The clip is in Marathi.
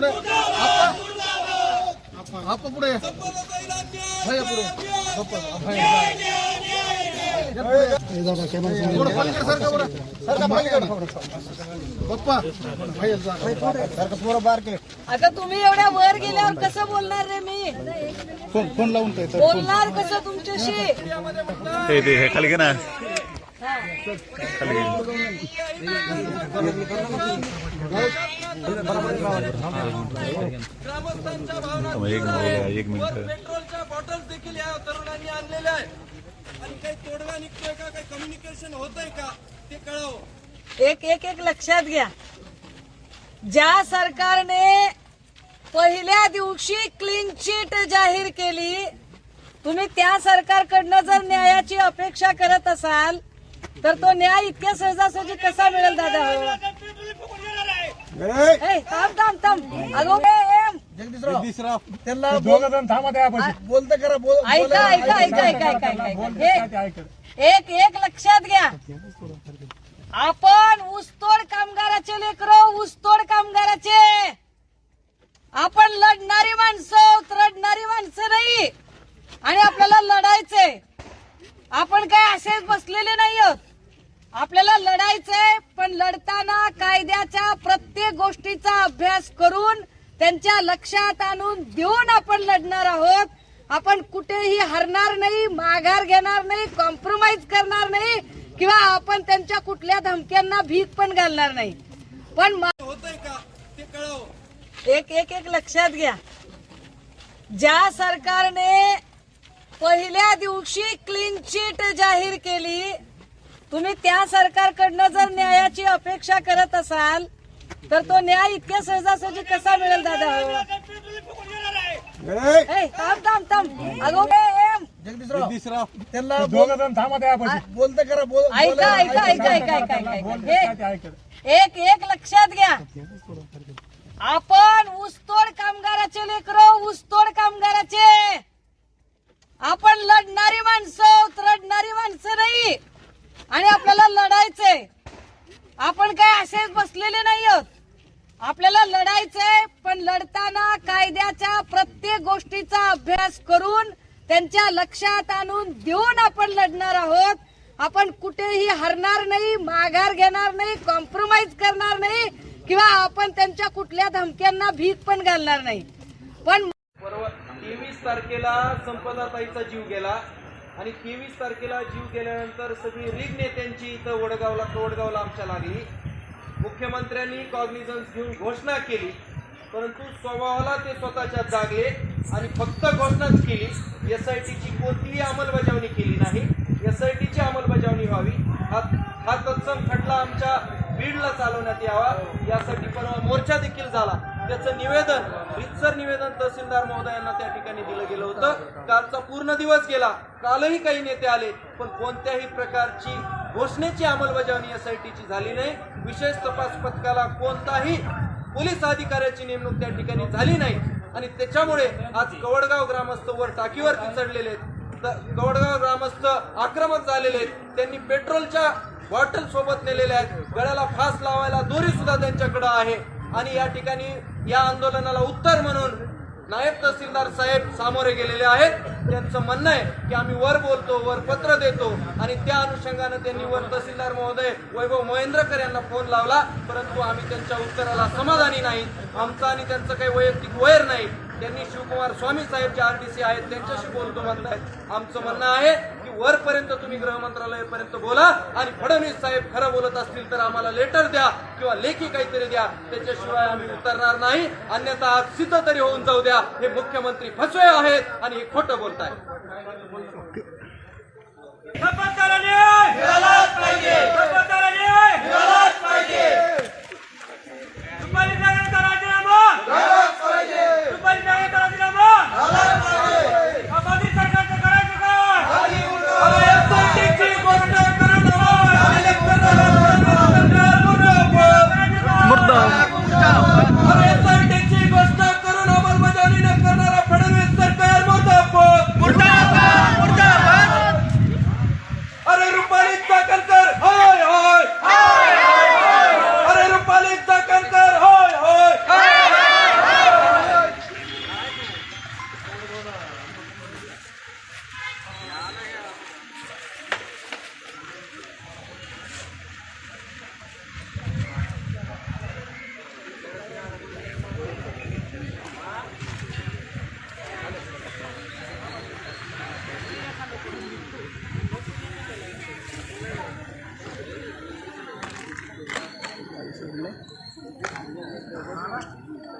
पुढे. आप्पा पुढे. भैया पुढे. आता तुम्ही एवढ्या वर गेल्यावर कसं बोलणार रे मी? फोन फोन लावून बोलणार कसं तुमच्याशी? हे खाली घे ना. हा. एक मिनिट एक मिनिट. पेट्रोलच्या बॉटल्स देखील या तरुणांनी आणलेल्या आहेत. आणि काही तोडगा निघतोय का? काही कम्युनिकेशन होतंय का? ते कळावं. एक एक एक लक्षात घ्या. ज्या सरकारने पहिल्या दिवशी क्लीन चिट जाहीर केली तुम्ही त्या सरकारकडनं जर न्यायाची अपेक्षा करत असाल तर तो न्याय इतक्या सहजासहजी कसा मिळेल दादा? ए, थांब थांब थांब. अगो ए, एम. जगदीशराव त्यांना दोघ जण थांबा बोलत करा बोल ऐका ऐका ऐका ऐका ऐका ऐका ऐका. हे- एक एक लक्षात घ्या. आपण ऊसतोड कामगाराचे लेकर ऊसतोड कामगाराचे. आपण लढणारी माणसं आहोत, रडणारी माणसं नाही. आणि आपल्याला लढायचंय. आपण काय असेच बसलेले नाही आहोत आपल्याला लढायचंय पण लढताना कायद्याच्या प्रत्येक गोष्टीचा अभ्यास करून त्यांच्या लक्षात आणून देऊन आपण लढणार आहोत. आपण कुठेही हरणार नाही माघार घेणार नाही कॉम्प्रोमाइज करणार नाही किंवा आपण त्यांच्या कुठल्या धमक्यांना भीक पण घालणार नाही. पण मा- होतंय का? ते कळावं. एक एक एक लक्षात घ्या. ज्या सरकारने पहिल्या दिवशी क्लीन चिट जाहीर केली तुम्ही त्या सरकारकडनं जर न्यायाची अपेक्षा करत असाल तर तो न्याय इतक्या सहजासहजी कसा मिळेल दादा? ए, थांब थांब थांब. अगो ए, एम. जगदीशराव त्यांना दोघ जण थांबा बोलत करा बोल ऐका ऐका ऐका. ऐका ऐका ऐका हे- एक एक लक्षात घ्या. आपण ऊसतोड कामगाराचे लेकर ऊसतोड कामगाराचे आपण लढणारी माणसं आहोत, रडणारी माणसं नाही आणि आपल्याला लढायचंय. आपण काय असेच बसलेले नाही आहोत आपल्याला लढायचंय पण लढताना कायद्याच्या प्रत्येक गोष्टीचा अभ्यास करून त्यांच्या लक्षात आणून देऊन आपण लढणार आहोत. आपण कुठेही हरणार नाही माघार घेणार नाही कॉम्प्रोमाइज करणार नाही किंवा आपण त्यांच्या कुठल्या धमक्यांना भीक पण घालणार नाही. पण तेवीस तारखेला संपदाताईचा जीव गेला. आणि तेवीस तारखेला जीव गेल्यानंतर सगळी रीग नेत्यांची इथं वडगावला वडगावला आमच्या लागली. मुख्यमंत्र्यांनी कॉग्निझन्स घेऊन घोषणा केली. परंतु स्वभावाला ते स्वतःच्या जागले आणि फक्त घोषणाच केली. एस आय टीची कोणतीही अंमलबजावणी केली नाही. एस आय टीची अंमलबजावणी व्हावी. हा हा तत्सम खटला आमच्या बीडला चालवण्यात यावा. यासाठी परवा मोर्चा देखील झाला. त्याचं निवेदन रितसर निवेदन तहसीलदार महोदयांना त्या ठिकाणी दिलं गेलं होतं. कालचा पूर्ण दिवस गेला. कालही काही नेते आले पण कोणत्याही प्रकारची घोषणेची अंमलबजावणी एस आय टीची झाली नाही. विशेष तपास पथकाला कोणताही पोलीस अधिकाऱ्याची नेमणूक त्या ठिकाणी झाली नाही. आणि त्याच्यामुळे आज कवडगाव ग्रामस्थ वर टाकीवरती चढलेले आहेत. कवडगाव ग्रामस्थ आक्रमक झालेले आहेत. त्यांनी पेट्रोलच्या बॉटल सोबत नेलेल्या आहेत. गळ्याला फास लावायला दोरी सुद्धा त्यांच्याकडे आहे. आणि या ठिकाणी या आंदोलनाला उत्तर म्हणून नायब तहसीलदार साहेब सामोरे गेलेले आहेत. त्यांचं म्हणणं आहे की आम्ही वर बोलतो वर पत्र देतो आणि त्या अनुषंगानं त्यांनी वर तहसीलदार महोदय वैभव महेंद्रकर यांना फोन लावला. परंतु आम्ही त्यांच्या उत्तराला समाधानी नाही. आमचं आणि त्यांचं काही वैयक्तिक वैर नाही. त्यांनी शिवकुमार स्वामी साहेब जे सी आहेत त्यांच्याशी बोलतो म्हणतायत. आमचं म्हणणं आहे वरपर्यंत तुम्ही गृह मंत्रालयापर्यंत बोला आणि फडणवीस साहेब खरं बोलत असतील तर आम्हाला लेटर द्या किंवा लेखी काहीतरी द्या. त्याच्याशिवाय आम्ही उतरणार नाही. अन्यथा आज सिद्ध तरी होऊन जाऊ द्या. हे मुख्यमंत्री फसवे आहेत आणि हे खोटं मिळालाच पाहिजे.